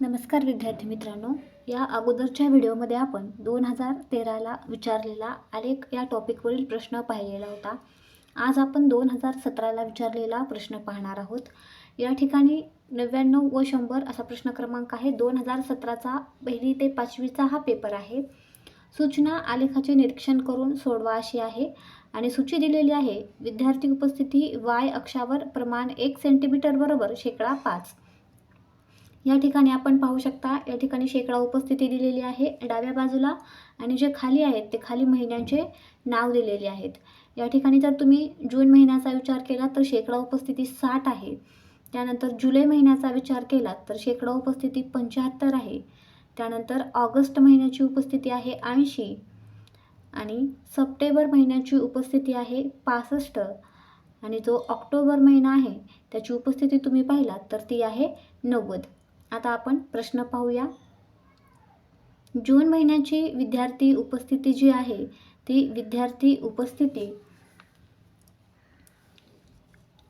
नमस्कार विद्यार्थी मित्रांनो. या अगोदरच्या व्हिडिओमध्ये आपण दोन हजार तेराला विचारलेला आलेख या टॉपिकवरील प्रश्न पाहिलेला होता. आज आपण दोन हजार सतराला विचारलेला प्रश्न पाहणार आहोत. या ठिकाणी नव्याण्णव व शंभर असा प्रश्न क्रमांक आहे. दोन हजार सतराचा पहिली ते पाचवीचा हा पेपर आहे. सूचना आलेखाचे निरीक्षण करून सोडवा अशी आहे. आणि सूची दिलेली आहे विद्यार्थी उपस्थिती वाय अक्षावर प्रमाण एक सेंटीमीटर बरोबर शेकडा पाच. या ठिकाणी आपण पाहू शकता या ठिकाणी शेकडा उपस्थिती दिलेली आहे डाव्या बाजूला आणि जे खाली आहेत ते खाली महिन्यांचे नाव दिलेले आहेत. या ठिकाणी जर तुम्ही जून महिन्याचा विचार केला तर शेकडा उपस्थिती साठ आहे. त्यानंतर जुलै महिन्याचा विचार केला तर शेकडा उपस्थिती पंच्याहत्तर आहे. त्यानंतर ऑगस्ट महिन्याची उपस्थिती आहे ऐंशी आणि सप्टेंबर महिन्याची उपस्थिती आहे पासष्ट आणि जो ऑक्टोबर महिना आहे त्याची उपस्थिती तुम्ही पाहिलात तर ती आहे नव्वद. आता आपण प्रश्न पाहूया. जून महिन्याची विद्यार्थी उपस्थिती जी आहे ती विद्यार्थी उपस्थिती.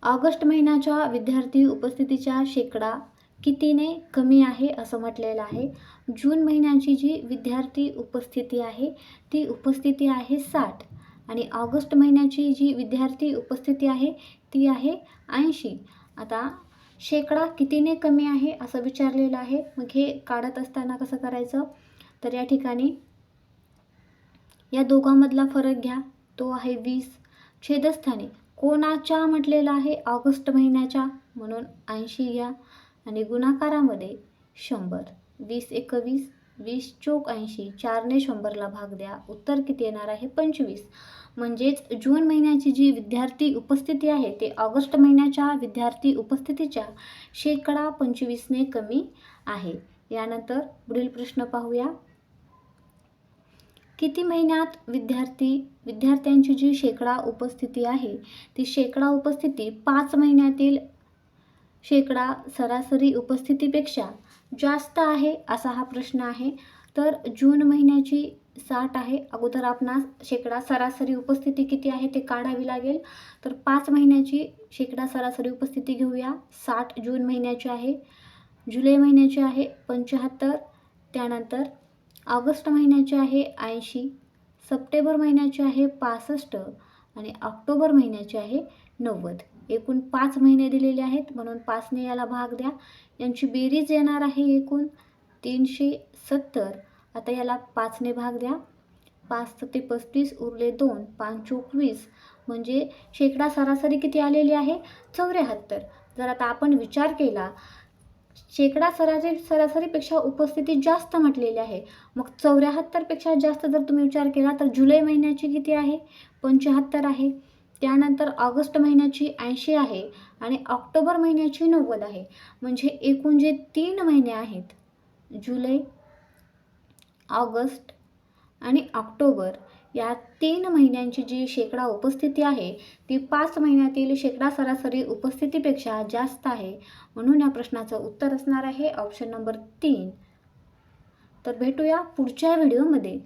ऑगस्ट महिन्याच्या विद्यार्थी उपस्थितीच्या शेकडा कितीने कमी आहे असं म्हटलेलं आहे. जून महिन्याची जी विद्यार्थी उपस्थिती आहे ती उपस्थिती आहे साठ. आणि ऑगस्ट महिन्याची जी विद्यार्थी उपस्थिती आहे ती आहे ऐंशी. आता शेकडा कितीने कमी आहे असं विचारलेलं आहे. मग हे काढत असताना कसं करायचं? तर या ठिकाणी या दोघांमधला फरक घ्या. तो आहे वीस. छेदस्थानी. कोणाच्या म्हटलेलं आहे? ऑगस्ट महिन्याच्या. म्हणून ऐंशी घ्या. आणि गुणाकारामध्ये शंभर. वीस एकवीस. वीस चोक ऐंशी चारने शंभरला भाग द्या. उत्तर किती येणार आहे? पंचवीस. म्हणजेच जून महिन्याची जी विद्यार्थी उपस्थिती आहे ते ऑगस्ट महिन्याच्या विद्यार्थी उपस्थितीच्या शेकडा पंचवीसने कमी आहे. यानंतर पुढील प्रश्न पाहूया. किती महिन्यात विद्यार्थी विद्यार्थ्यांची जी शेकडा उपस्थिती आहे ती शेकडा उपस्थिती पाच महिन्यातील शेकडा सरासरी उपस्थितीपेक्षा जास्त आहे असा हा प्रश्न आहे. तर जून महिन्याची साठ आहे. अगोदर आपणास शेकडा सरासरी उपस्थिती किती आहे ते काढावी लागेल. तर पाच महिन्याची शेकडा सरासरी उपस्थिती घेऊया. साठ जून महिन्याची आहे. जुलै महिन्याची आहे पंच्याहत्तर त्यानंतर ऑगस्ट महिन्याची आहे ऐंशी. सप्टेंबर महिन्याची आहे पासष्ट. आणि ऑक्टोबर महिन्याची आहे नव्वद. एकूण पाच महिने दिलेले आहेत म्हणून पाचने याला भाग द्या. यांची बेरीज येणार आहे एकूण तीनशे सत्तर. आता याला पाचने भाग द्या. पाच ते पस्तीस उरले दोन पाच चोवीस. म्हणजे शेकडा सरासरी किती आलेली आहे? चौऱ्याहत्तर. जर आता आपण विचार केला शेकडा सरासरी सरासरीपेक्षा उपस्थिती जास्त म्हटलेली आहे. मग चौऱ्याहत्तरपेक्षा जास्त जर तुम्ही विचार केला तर जुलै महिन्याची किती आहे? पंच्याहत्तर आहे. त्यानंतर ऑगस्ट महिन्याची ऐंशी आहे आणि ऑक्टोबर महिन्याची नव्वद आहे. म्हणजे एकूण जे तीन महिने आहेत जुलै ऑगस्ट आणि ऑक्टोबर या तीन महिन्यांची जी शेकडा उपस्थिती आहे ती पाच महिन्यातील शेकडा सरासरी उपस्थितीपेक्षा जास्त आहे. म्हणून या प्रश्नाचं उत्तर असणार आहे ऑप्शन नंबर तीन. तर भेटूया पुढच्या व्हिडिओमध्ये